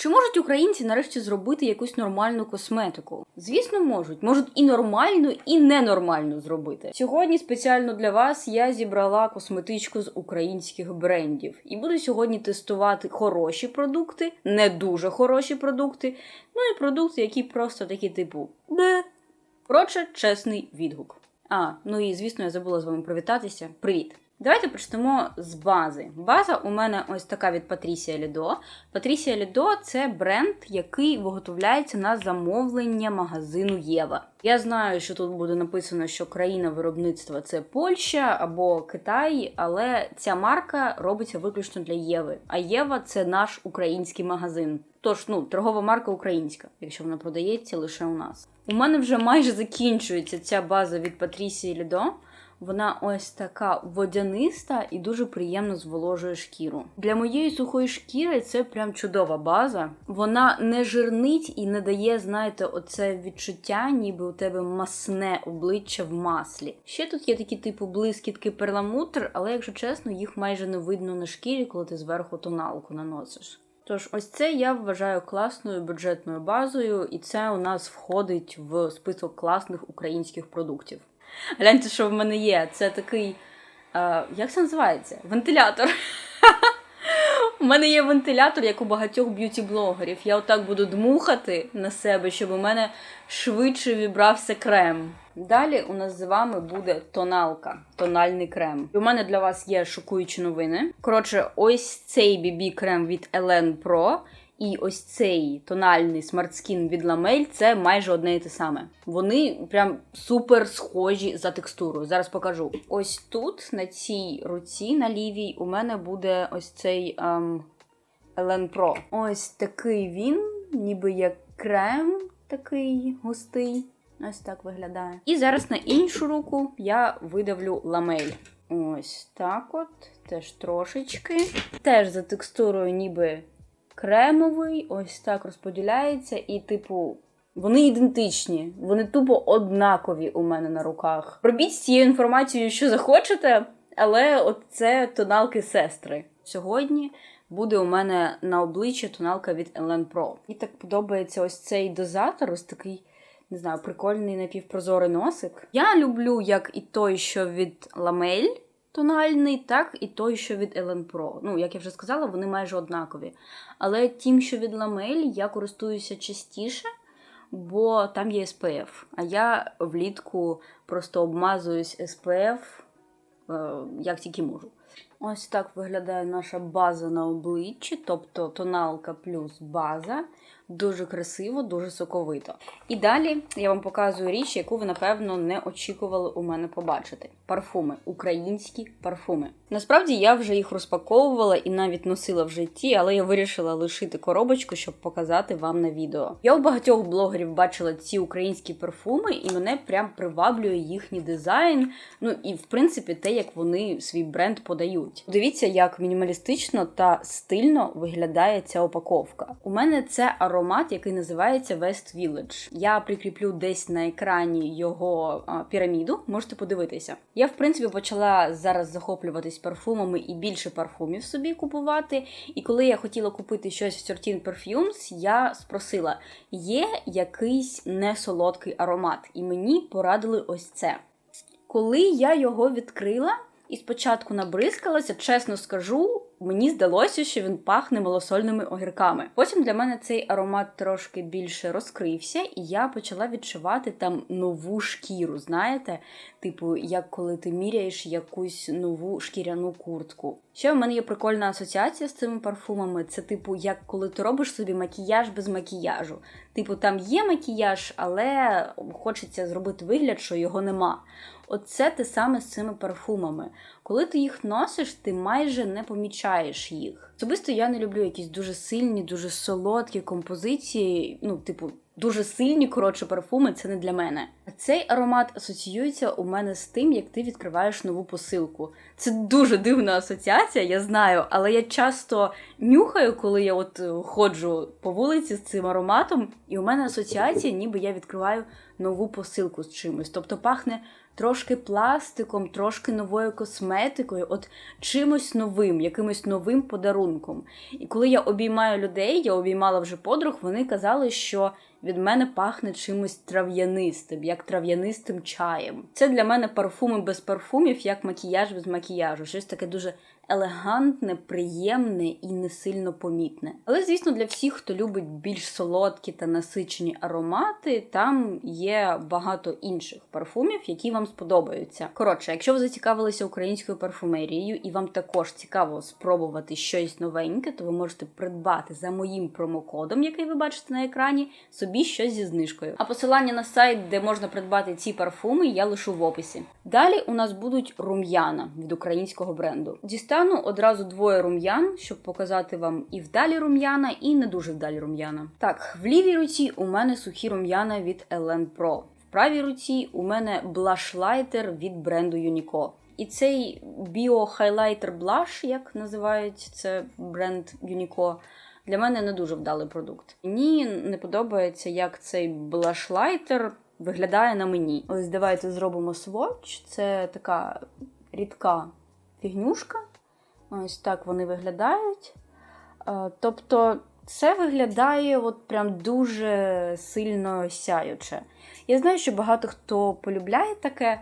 Чи можуть українці нарешті зробити якусь нормальну косметику? Звісно, можуть. Можуть і нормальну, і ненормальну зробити. Сьогодні спеціально для вас я зібрала косметичку з українських брендів і буду сьогодні тестувати хороші продукти, не дуже хороші продукти, ну і продукти, які просто такі, типу, де. Коротше, чесний відгук. А, ну і звісно, я забула з вами привітатися. Привіт! Давайте почнемо з бази. База у мене ось така від Patricia Lido. Patricia Lido – це бренд, який виготовляється на замовлення магазину Єва. Я знаю, що тут буде написано, що країна виробництва це Польща або Китай, але ця марка робиться виключно для Єви. А Єва це наш український магазин. Тож, ну, торгова марка українська, якщо вона продається лише у нас. У мене вже майже закінчується ця база від Patricia Lido. Вона ось така водяниста і дуже приємно зволожує шкіру. Для моєї сухої шкіри це прям чудова база. Вона не жирнить і не дає, знаєте, оце відчуття, ніби у тебе масне обличчя в маслі. Ще тут є такі типу блискітки перламутр, але якщо чесно, їх майже не видно на шкірі, коли ти зверху тоналку наносиш. Тож, ось це я вважаю класною бюджетною базою, і це у нас входить в список класних українських продуктів. Гляньте, що в мене є. Це такий. Е, як це називається? Вентилятор. У мене є вентилятор, як у багатьох б'юті-блогерів. Я отак буду дмухати на себе, щоб у мене швидше вібрався крем. Далі у нас з вами буде тоналка, тональний крем. І у мене для вас є шокуючі новини. Коротше, ось цей BB крем від Elen Pro. І ось цей тональний смарт-скін від Ламель це майже одне і те саме. Вони прям супер схожі за текстурою. Зараз покажу. Ось тут, на цій руці, на лівій, у мене буде ось цей ем, Pro. Ось такий він, ніби як крем такий густий. Ось так виглядає. І зараз на іншу руку я видавлю ламель. Ось так от, теж трошечки. Теж за текстурою, ніби кремовий, ось так розподіляється, і, типу, вони ідентичні, вони тупо однакові у мене на руках. Робіть з цією інформацією, що захочете, але от це тоналки сестри. Сьогодні буде у мене на обличчі тоналка від Ellen Pro. І так подобається ось цей дозатор, ось такий. Не знаю, прикольний напівпрозорий носик. Я люблю як і той, що від Ламель тональний, так і той, що від Ellen Pro. Ну, як я вже сказала, вони майже однакові. Але тим, що від Ламель, я користуюся частіше, бо там є SPF. А я влітку просто обмазуюсь SPF, е, як тільки можу. Ось так виглядає наша база на обличчі, тобто тоналка плюс база. Дуже красиво, дуже соковито. І далі я вам показую річ, яку ви, напевно, не очікували у мене побачити. Парфуми, українські парфуми. Насправді я вже їх розпаковувала і навіть носила в житті, але я вирішила лишити коробочку, щоб показати вам на відео. Я у багатьох блогерів бачила ці українські парфуми, і мене прям приваблює їхній дизайн. Ну і в принципі те, як вони свій бренд подають. Дивіться, як мінімалістично та стильно виглядає ця упаковка. У мене це аромат, який називається West Village. Я прикріплю десь на екрані його піраміду. Можете подивитися. Я, в принципі, почала зараз захоплюватись парфумами і більше парфумів собі купувати. І коли я хотіла купити щось в Certain Perfumes, я спросила: є якийсь несолодкий аромат? І мені порадили ось це. Коли я його відкрила і спочатку набризкалася, чесно скажу, мені здалося, що він пахне малосольними огірками. Потім для мене цей аромат трошки більше розкрився, і я почала відчувати там нову шкіру. Знаєте, типу, як коли ти міряєш якусь нову шкіряну куртку. Ще в мене є прикольна асоціація з цими парфумами. Це, типу, як коли ти робиш собі макіяж без макіяжу. Типу, там є макіяж, але хочеться зробити вигляд, що його нема. Оце те саме з цими парфумами. Коли ти їх носиш, ти майже не помічаєш їх. Особисто я не люблю якісь дуже сильні, дуже солодкі композиції. Ну, типу, дуже сильні, коротше, парфуми це не для мене. Цей аромат асоціюється у мене з тим, як ти відкриваєш нову посилку. Це дуже дивна асоціація, я знаю, але я часто нюхаю, коли я от ходжу по вулиці з цим ароматом, і у мене асоціація, ніби я відкриваю нову посилку з чимось. Тобто пахне трошки пластиком, трошки новою косметикою, от чимось новим, якимось новим подарунком. І коли я обіймаю людей, я обіймала вже подруг, вони казали, що від мене пахне чимось трав'янистим, як трав'янистим чаєм. Це для мене парфуми без парфумів, як макіяж без макіяжу. Щось таке дуже елегантне, приємне і не сильно помітне. Але, звісно, для всіх, хто любить більш солодкі та насичені аромати, там є багато інших парфумів, які вам сподобаються. Коротше, якщо ви зацікавилися українською парфумерією і вам також цікаво спробувати щось новеньке, то ви можете придбати за моїм промокодом, який ви бачите на екрані, собі щось зі знижкою. А посилання на сайт, де можна придбати ці парфуми, я лишу в описі. Далі у нас будуть рум'яна від українського бренду. Дістану одразу двоє рум'ян, щоб показати вам і вдалі рум'яна, і не дуже вдалі рум'яна. Так, в лівій руці у мене сухі рум'яна від Ellen Pro. В правій руці у мене блашлайтер від бренду Unico. І цей біо-хайлайтер блаш, як називають це бренд Unico, для мене не дуже вдалий продукт. Мені не подобається, як цей блашлайтер виглядає на мені. Ось давайте зробимо сводч. Це така рідка фігнюшка. Ось так вони виглядають. Е, Тобто, це виглядає от прям дуже сильно сяюче. Я знаю, що багато хто полюбляє таке,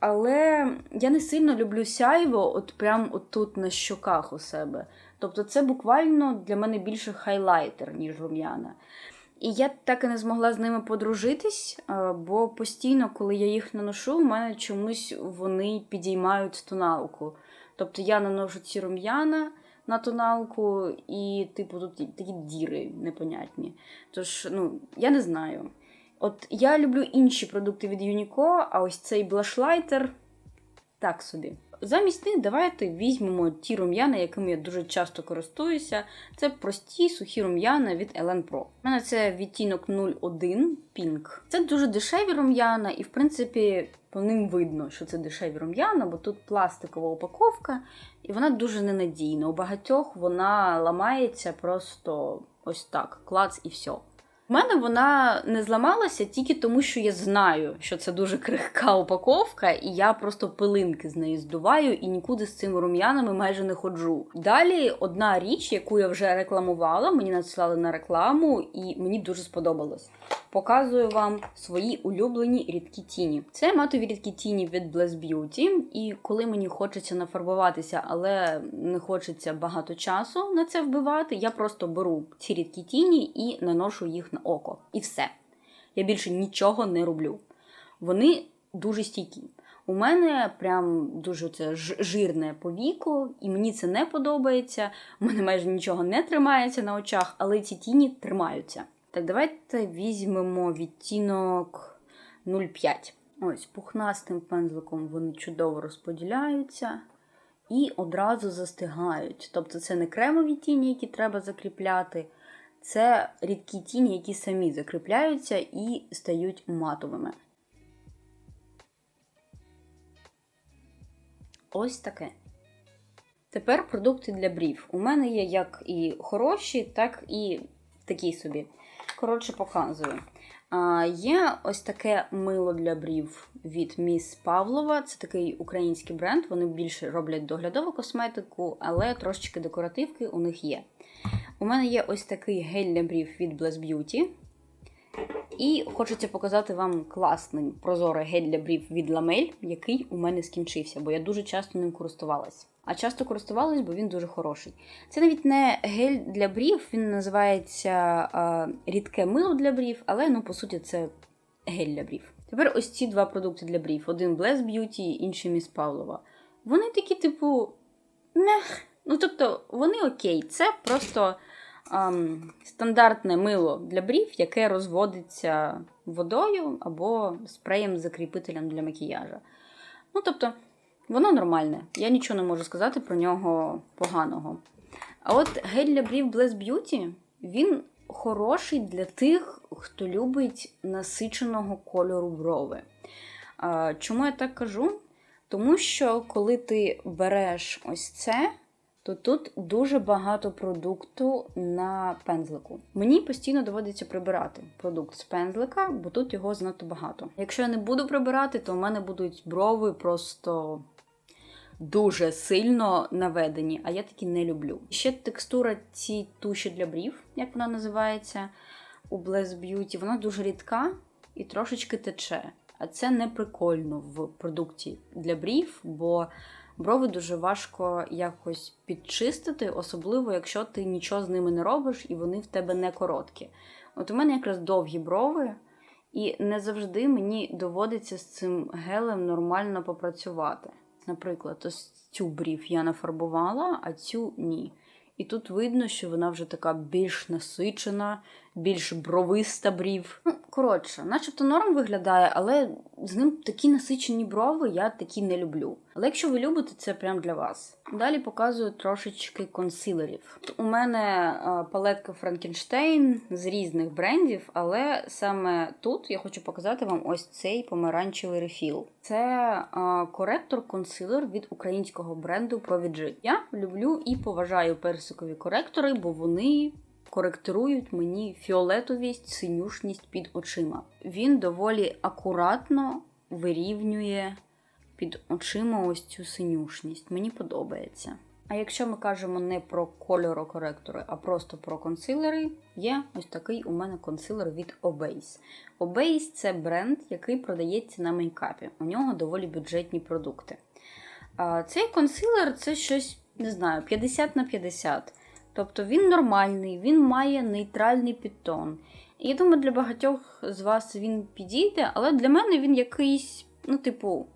але я не сильно люблю сяйво, от прям отут на щоках у себе. Тобто, це буквально для мене більше хайлайтер, ніж рум'яна. І я так і не змогла з ними подружитись, е, бо постійно, коли я їх наношу, у мене чомусь вони підіймають тоналку. Тобто я наношу ці рум'яна на тоналку, і, типу, тут такі діри непонятні. Тож, ну, я не знаю. От я люблю інші продукти від Юніко, а ось цей блашлайтер так собі. Замість них давайте візьмемо ті рум'яна, якими я дуже часто користуюся. Це прості сухі рум'яна від Ellen Pro. У мене це відтінок 01 Pink. Це дуже дешеві рум'яна, і в принципі по ним видно, що це дешеві рум'яна, бо тут пластикова упаковка, і вона дуже ненадійна. У багатьох вона ламається просто ось так, клац і все. У мене вона не зламалася тільки тому, що я знаю, що це дуже крихка упаковка, і я просто пилинки з неї здуваю і нікуди з цими рум'янами майже не ходжу. Далі одна річ, яку я вже рекламувала, мені надсилали на рекламу, і мені дуже сподобалось. Показую вам свої улюблені рідкі тіні. Це матові рідкі тіні від Bless Beauty, і коли мені хочеться нафарбуватися, але не хочеться багато часу на це вбивати, я просто беру ці рідкі тіні і наношу їх на око. І все. Я більше нічого не роблю. Вони дуже стійкі. У мене прям дуже це жирне повіко, і мені це не подобається. У мене майже нічого не тримається на очах, але ці тіні тримаються. Так, давайте візьмемо відтінок 0,5. Ось, пухнастим пензликом вони чудово розподіляються і одразу застигають. Тобто це не кремові тіні, які треба закріпляти, це рідкі тіні, які самі закріпляються і стають матовими. Ось таке. Тепер продукти для брів. У мене є як і хороші, так і такі собі. Коротше, показую. А, Є ось таке мило для брів від Міс Павлова. Це такий український бренд. Вони більше роблять доглядову косметику, але трошечки декоративки у них є. У мене є ось такий гель для брів від Bless Beauty. І хочеться показати вам класний прозорий гель для брів від Lamel, який у мене скінчився, бо я дуже часто ним користувалась. А часто користувалась, бо він дуже хороший. Це навіть не гель для брів, він називається а, рідке мило для брів, але ну, по суті, це гель для брів. Тепер ось ці два продукти для брів: один Bless Beauty, інший Міс Павлова. Вони такі, типу, мех. Ну, тобто, вони окей, це просто стандартне мило для брів, яке розводиться водою або спреєм-закріпителем для макіяжа. Ну, тобто, воно нормальне. Я нічого не можу сказати про нього поганого. А от гель для брів Bless Beauty, він хороший для тих, хто любить насиченого кольору брови. Чому я так кажу? Тому що коли ти береш ось це, то тут дуже багато продукту на пензлику. Мені постійно доводиться прибирати продукт з пензлика, бо тут його занадто багато. Якщо я не буду прибирати, то в мене будуть брови просто дуже сильно наведені, а я такі не люблю. Ще текстура цієї туші для брів, як вона називається, у Bless Beauty, вона дуже рідка і трошечки тече. А це не прикольно в продукті для брів, бо брови дуже важко якось підчистити, особливо якщо ти нічого з ними не робиш і вони в тебе не короткі. От у мене якраз довгі брови, і не завжди мені доводиться з цим гелем нормально попрацювати. Наприклад, ось цю брів я нафарбувала, а цю ні. І тут видно, що вона вже така більш насичена, більш бровиста брів. Ну, коротше, начебто норм виглядає, але з ним такі насичені брови, я такі не люблю. Але якщо ви любите, це прям для вас. Далі показую трошечки консилерів. У мене палетка Frankenstein з різних брендів, але саме тут я хочу показати вам ось цей помаранчевий рефіл. Це а, коректор-консилер від українського бренду Provigy. Я люблю і поважаю персикові коректори, бо вони коректирують мені фіолетовість, синюшність під очима. Він доволі акуратно вирівнює під очима ось цю синюшність. Мені подобається. А якщо ми кажемо не про кольорокоректори, а просто про консилери, є ось такий у мене консилер від Obase. Obase – це бренд, який продається на мейкапі. У нього доволі бюджетні продукти. Цей консилер це щось, не знаю, 50 на 50. Тобто він нормальний, він має нейтральний підтон. Я думаю, для багатьох з вас він підійде, але для мене він якийсь, ну, типу,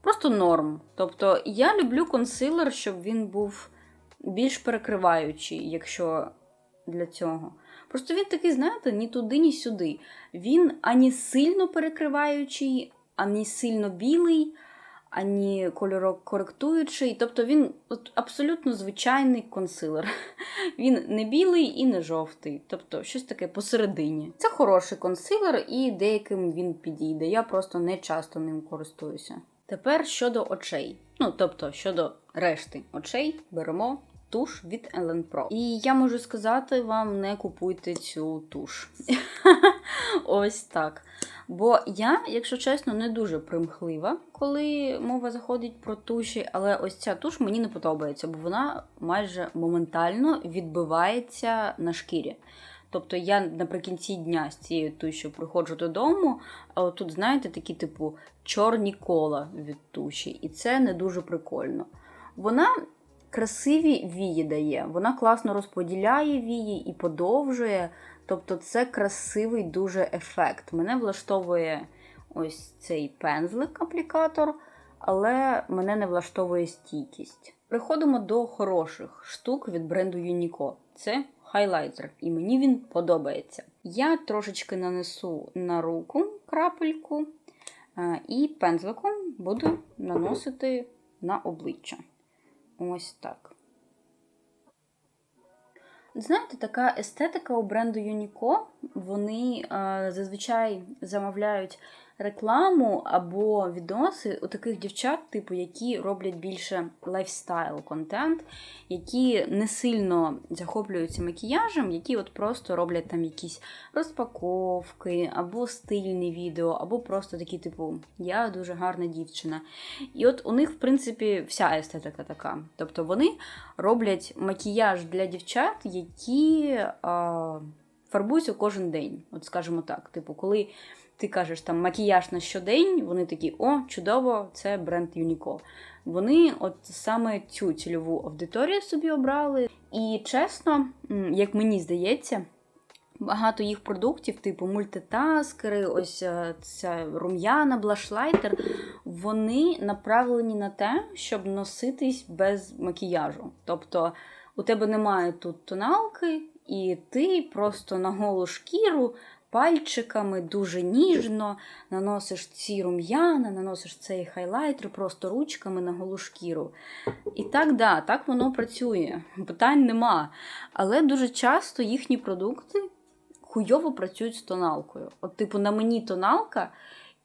просто норм. Тобто я люблю консилер, щоб він був більш перекриваючий, якщо для цього. Просто він такий, знаєте, ні туди, ні сюди. Він ані сильно перекриваючий, ані сильно білий ані кольорокоректуючий. Тобто він от, абсолютно звичайний консилер. Він не білий і не жовтий, тобто щось таке посередині. Це хороший консилер, і деяким він підійде. Я просто не часто ним користуюся. Тепер щодо очей. Ну, тобто, щодо решти очей, беремо. Туш від Ellen Pro. І я можу сказати вам, не купуйте цю туш. Ось так. Бо я, якщо чесно, не дуже примхлива, коли мова заходить про туші, але ось ця туш мені не подобається, бо вона майже моментально відбивається на шкірі. Тобто я наприкінці дня з цією тушю приходжу додому, а тут, знаєте, такі, типу, чорні кола від туші, і це не дуже прикольно. Вона красиві вії дає, вона класно розподіляє вії і подовжує. Тобто це красивий дуже ефект. Мене влаштовує ось цей пензлик-аплікатор, але мене не влаштовує стійкість. Приходимо до хороших штук від бренду Uniqlo. Це хайлайтер, і мені він подобається. Я трошечки нанесу на руку крапельку е, і пензликом буду наносити на обличчя. Ось так. Знаєте, така естетика у бренду Юніко. вони е, зазвичай замовляють рекламу або відоси у таких дівчат, типу, які роблять більше лайфстайл контент, які не сильно захоплюються макіяжем, які от просто роблять там якісь розпаковки, або стильні відео, або просто такі, типу, я дуже гарна дівчина. І от у них, в принципі, вся естетика така. Тобто вони роблять макіяж для дівчат, які. А, Фарбуються кожен день, от скажімо так. Типу, коли ти кажеш там макіяж на щодень, вони такі, о, чудово, це бренд Uniqlo. Вони от саме цю цільову аудиторію собі обрали. І чесно, як мені здається, багато їх продуктів, типу мультитаскери, ось е, ця рум'яна, блашлайтер, вони направлені на те, щоб носитись без макіяжу. Тобто у тебе немає тут тоналки, і ти просто на голу шкіру пальчиками дуже ніжно наносиш ці рум'яна, наносиш цей хайлайтер просто ручками на голу шкіру. І так, да, так воно працює. Питань нема. Але дуже часто їхні продукти хуйово працюють з тоналкою. От, типу, на мені тоналка.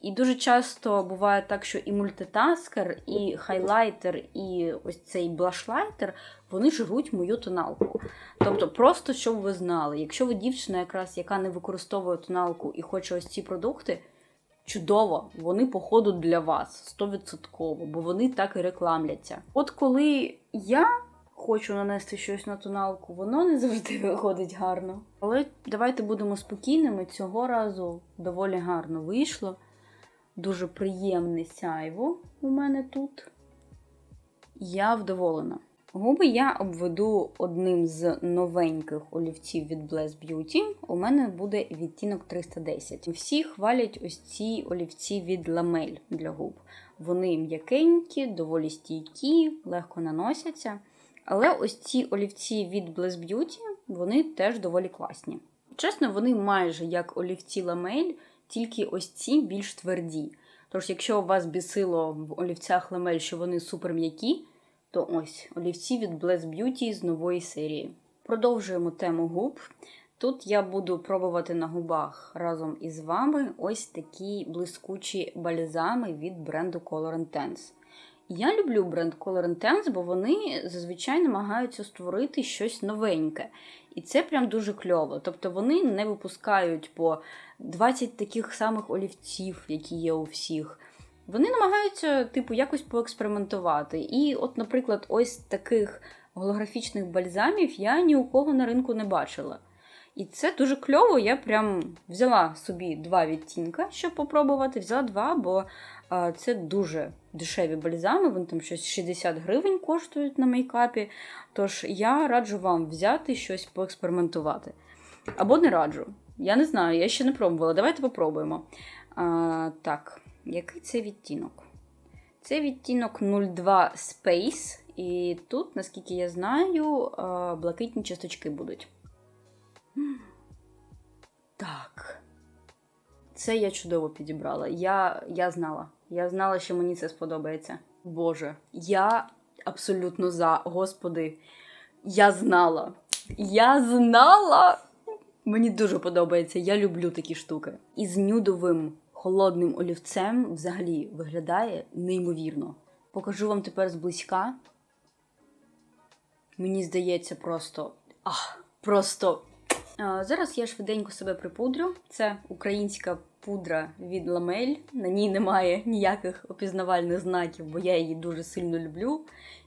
І дуже часто буває так, що і мультитаскер, і хайлайтер, і ось цей блашлайтер вони жруть мою тоналку. Тобто, просто щоб ви знали, якщо ви дівчина, якраз яка не використовує тоналку і хоче ось ці продукти, чудово, вони походу для вас 100%, бо вони так і рекламляться. От коли я хочу нанести щось на тоналку, воно не завжди виходить гарно. Але давайте будемо спокійними. Цього разу доволі гарно вийшло. Дуже приємне сяйво у мене тут. Я вдоволена. Губи я обведу одним з новеньких олівців від Bless Beauty. У мене буде відтінок 310. Всі хвалять ось ці олівці від Lamel для губ. Вони м'якенькі, доволі стійкі, легко наносяться. Але ось ці олівці від Bless Beauty, вони теж доволі класні. Чесно, вони майже як олівці Lamel, тільки ось ці більш тверді. Тож, якщо вас бісило в олівцях Lamel, що вони супер м'які, то ось олівці від Bless Beauty з нової серії. Продовжуємо тему губ. Тут я буду пробувати на губах разом із вами ось такі блискучі бальзами від бренду Color Intense. Я люблю бренд Color Intense, бо вони зазвичай намагаються створити щось новеньке. І це прям дуже кльово. Тобто вони не випускають по 20 таких самих олівців, які є у всіх. Вони намагаються, типу, якось поекспериментувати. І, от, наприклад, ось таких голографічних бальзамів я ні у кого на ринку не бачила. І це дуже кльово. Я прям взяла собі два відтінка, щоб попробувати. Взяла два, бо а, це дуже дешеві бальзами, вони там щось 60 гривень коштують на мейкапі. Тож я раджу вам взяти щось поекспериментувати. Або не раджу. Я не знаю, я ще не пробувала. Давайте попробуємо. А, Так, який це відтінок? Це відтінок 02 Space, і тут, наскільки я знаю, блакитні часточки будуть. Так. Це я чудово підібрала. Я, я знала. Я знала, що мені це сподобається. Боже, я абсолютно за. Господи, я знала. Я знала. Мені дуже подобається. Я люблю такі штуки. І з нюдовим холодним олівцем взагалі виглядає неймовірно. Покажу вам тепер зблизька. Мені здається, просто. Ах, просто. А, зараз я швиденько себе припудрю. Це українська пудра від Ламель. На ній немає ніяких опізнавальних знаків, бо я її дуже сильно люблю.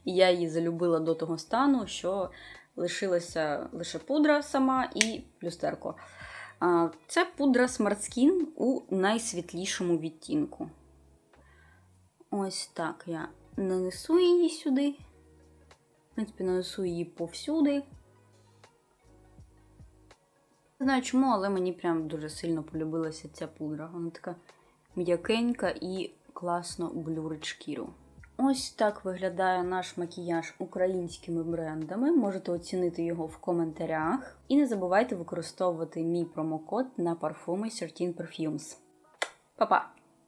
І я її залюбила до того стану, що лишилася лише пудра сама і люстерко. Це пудра Smart Skin у найсвітлішому відтінку. Ось так я нанесу її сюди. В принципі, нанесу її повсюди. Не знаю чому, але мені прям дуже сильно полюбилася ця пудра. Вона така м'якенька і класно блюрить шкіру. Ось так виглядає наш макіяж українськими брендами. Можете оцінити його в коментарях. І не забувайте використовувати мій промокод на парфуми 13 Perfumes. Па-па!